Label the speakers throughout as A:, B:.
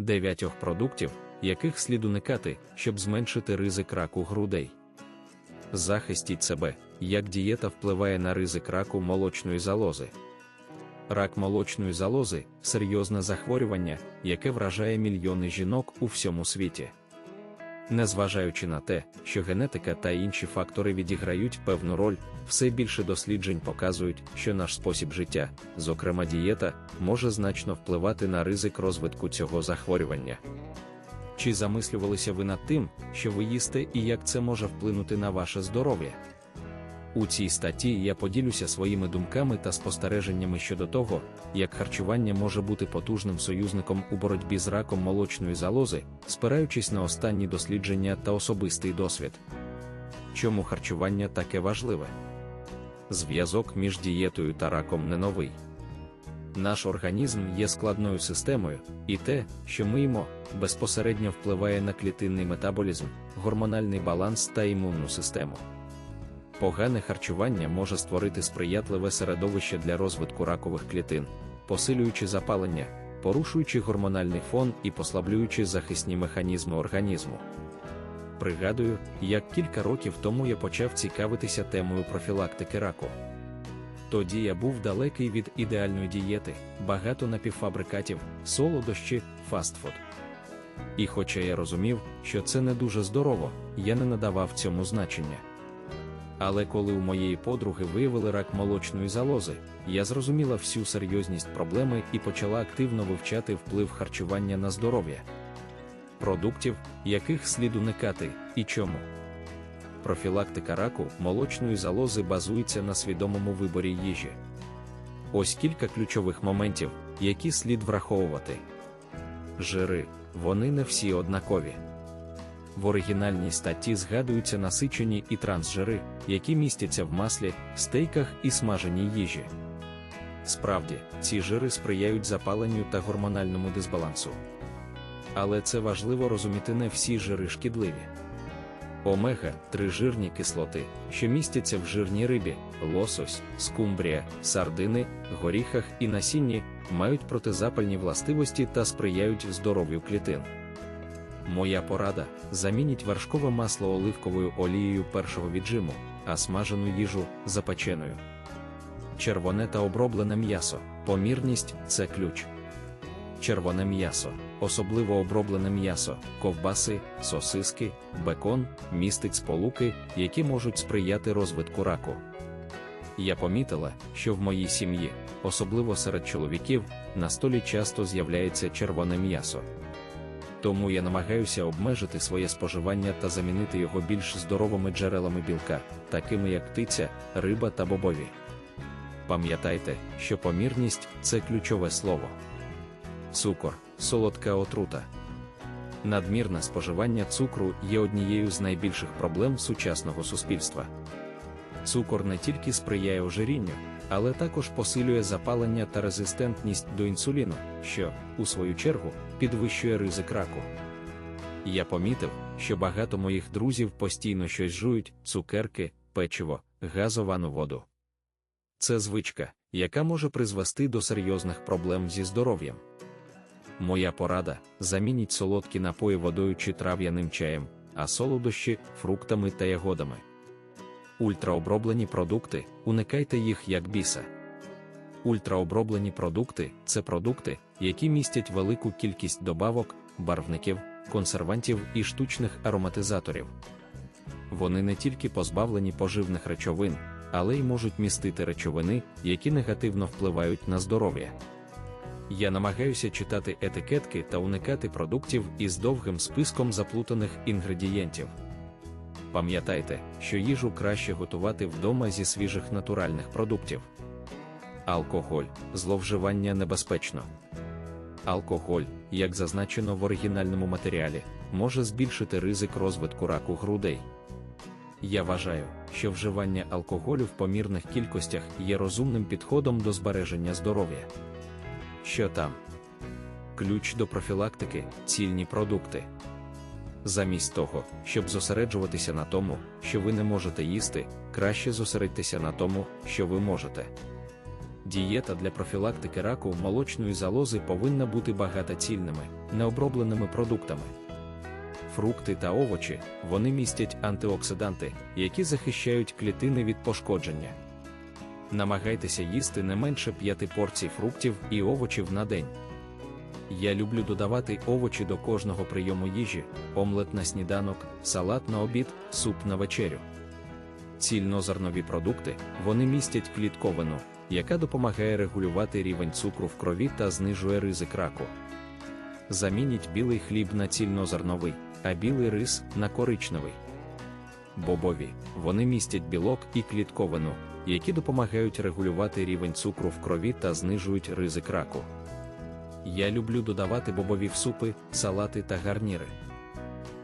A: дев'ятьох продуктів, яких слід уникати, щоб зменшити ризик раку грудей. Захистіть себе, як дієта впливає на ризик раку молочної залози. Рак молочної залози серйозне захворювання, яке вражає мільйони жінок у всьому світі. Незважаючи на те, що генетика та інші фактори відіграють певну роль, все більше досліджень показують, що наш спосіб життя, зокрема дієта, може значно впливати на ризик розвитку цього захворювання. Чи замислювалися ви над тим, що ви їсте і як це може вплинути на ваше здоров'я? У цій статті я поділюся своїми думками та спостереженнями щодо того, як харчування може бути потужним союзником у боротьбі з раком молочної залози, спираючись на останні дослідження та особистий досвід. Чому харчування таке важливе? Зв'язок між дієтою та раком не новий. Наш організм є складною системою, і те, що ми їмо, безпосередньо впливає на клітинний метаболізм, гормональний баланс та імунну систему. Погане харчування може створити сприятливе середовище для розвитку ракових клітин, посилюючи запалення, порушуючи гормональний фон і послаблюючи захисні механізми організму. Пригадую, як кілька років тому я почав цікавитися темою профілактики раку. Тоді я був далекий від ідеальної дієти, багато напівфабрикатів, солодощі, фастфуд. І хоча я розумів, що це не дуже здорово, я не надавав цьому значення. Але коли у моєї подруги виявили рак молочної залози, я зрозуміла всю серйозність проблеми і почала активно вивчати вплив харчування на здоров'я, продуктів, яких слід уникати, і чому. Профілактика раку молочної залози базується на свідомому виборі їжі. Ось кілька ключових моментів, які слід враховувати. Жири, вони не всі однакові. В оригінальній статті згадуються насичені і трансжири, які містяться в маслі, стейках і смаженій їжі. Справді, ці жири сприяють запаленню та гормональному дисбалансу. Але це важливо розуміти не всі жири шкідливі. Омега 3 жирні кислоти, що містяться в жирній рибі, лосось, скумбрія, сардини, горіхах і насінні, мають протизапальні властивості та сприяють здоров'ю клітин. Моя порада: замініть вершкове масло оливковою олією першого віджиму, а смажену їжу запеченою. Червоне та оброблене м'ясо. Помірність це ключ. Червоне м'ясо, особливо оброблене м'ясо, ковбаси, сосиски, бекон, містить сполуки, які можуть сприяти розвитку раку. Я помітила, що в моїй сім'ї, особливо серед чоловіків, на столі часто з'являється червоне м'ясо. Тому я намагаюся обмежити своє споживання та замінити його більш здоровими джерелами білка, такими як птиця, риба та бобові. Пам'ятайте, що помірність це ключове слово. Цукор солодка отрута. Надмірне споживання цукру є однією з найбільших проблем сучасного суспільства. Цукор не тільки сприяє ожирінню, але також посилює запалення та резистентність до інсуліну, що, у свою чергу, підвищує ризик раку. Я помітив, що багато моїх друзів постійно щось жують, цукерки, печиво, газовану воду. Це звичка, яка може призвести до серйозних проблем зі здоров'ям. Моя порада: замініть солодкі напої водою чи трав'яним чаєм, а солодощі фруктами та ягодами. Ультраоброблені продукти, уникайте їх як біса. Ультраоброблені продукти це продукти, які містять велику кількість добавок, барвників, консервантів і штучних ароматизаторів. Вони не тільки позбавлені поживних речовин, але й можуть містити речовини, які негативно впливають на здоров'я. Я намагаюся читати етикетки та уникати продуктів із довгим списком заплутаних інгредієнтів. Пам'ятайте, що їжу краще готувати вдома зі свіжих натуральних продуктів. Алкоголь, зловживання небезпечно. Алкоголь, як зазначено в оригінальному матеріалі, може збільшити ризик розвитку раку грудей. Я вважаю, що вживання алкоголю в помірних кількостях є розумним підходом до збереження здоров'я. Що там? Ключ до профілактики цільні продукти. Замість того, щоб зосереджуватися на тому, що ви не можете їсти, краще зосередьтеся на тому, що ви можете. Дієта для профілактики раку молочної залози повинна бути багатоцільними, необробленими продуктами. Фрукти та овочі вони містять антиоксиданти, які захищають клітини від пошкодження. Намагайтеся їсти не менше 5 порцій фруктів і овочів на день. Я люблю додавати овочі до кожного прийому їжі, омлет на сніданок, салат на обід, суп на вечерю. Цільнозернові продукти вони містять клітковину, яка допомагає регулювати рівень цукру в крові та знижує ризик раку. Замініть білий хліб на цільнозерновий, а білий рис на коричневий. Бобові вони містять білок і клітковину, які допомагають регулювати рівень цукру в крові та знижують ризик раку. Я люблю додавати бобові в супи, салати та гарніри.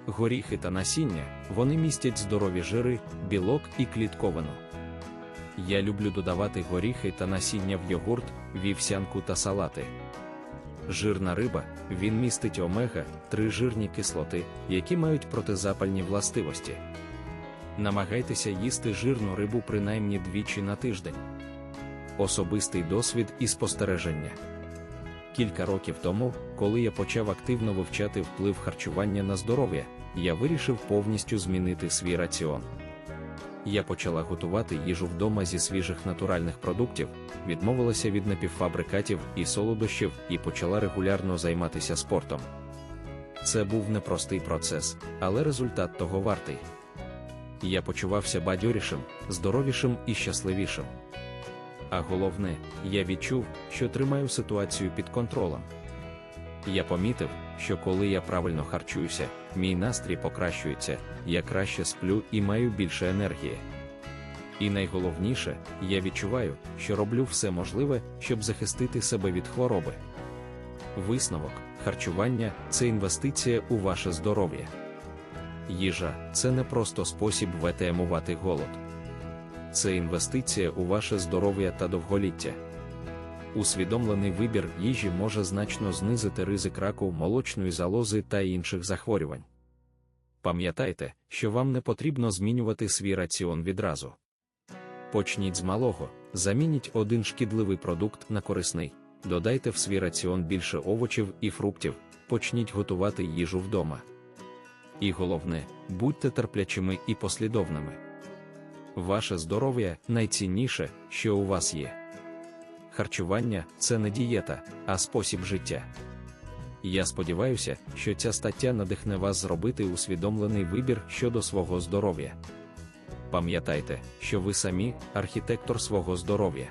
A: Горіхи та насіння вони містять здорові жири, білок і клітковину. Я люблю додавати горіхи та насіння в йогурт, вівсянку та салати. Жирна риба він містить омега 3 жирні кислоти, які мають протизапальні властивості. Намагайтеся їсти жирну рибу принаймні двічі на тиждень. Особистий досвід і спостереження. Кілька років тому, коли я почав активно вивчати вплив харчування на здоров'я, я вирішив повністю змінити свій раціон. Я почала готувати їжу вдома зі свіжих натуральних продуктів, відмовилася від напівфабрикатів і солодощів і почала регулярно займатися спортом. Це був непростий процес, але результат того вартий. Я почувався бадьорішим, здоровішим і щасливішим. А головне, я відчув, що тримаю ситуацію під контролем. Я помітив, що коли я правильно харчуюся, мій настрій покращується, я краще сплю і маю більше енергії. І найголовніше, я відчуваю, що роблю все можливе, щоб захистити себе від хвороби. Висновок, харчування це інвестиція у ваше здоров'я. Їжа це не просто спосіб ветеамувати голод. Це інвестиція у ваше здоров'я та довголіття. Усвідомлений вибір їжі може значно знизити ризик раку молочної залози та інших захворювань. Пам'ятайте, що вам не потрібно змінювати свій раціон відразу. Почніть з малого, замініть один шкідливий продукт на корисний, додайте в свій раціон більше овочів і фруктів, почніть готувати їжу вдома. І головне, будьте терплячими і послідовними. Ваше здоров'я найцінніше, що у вас є. Харчування це не дієта, а спосіб життя. Я сподіваюся, що ця стаття надихне вас зробити усвідомлений вибір щодо свого здоров'я. Пам'ятайте, що ви самі архітектор свого здоров'я.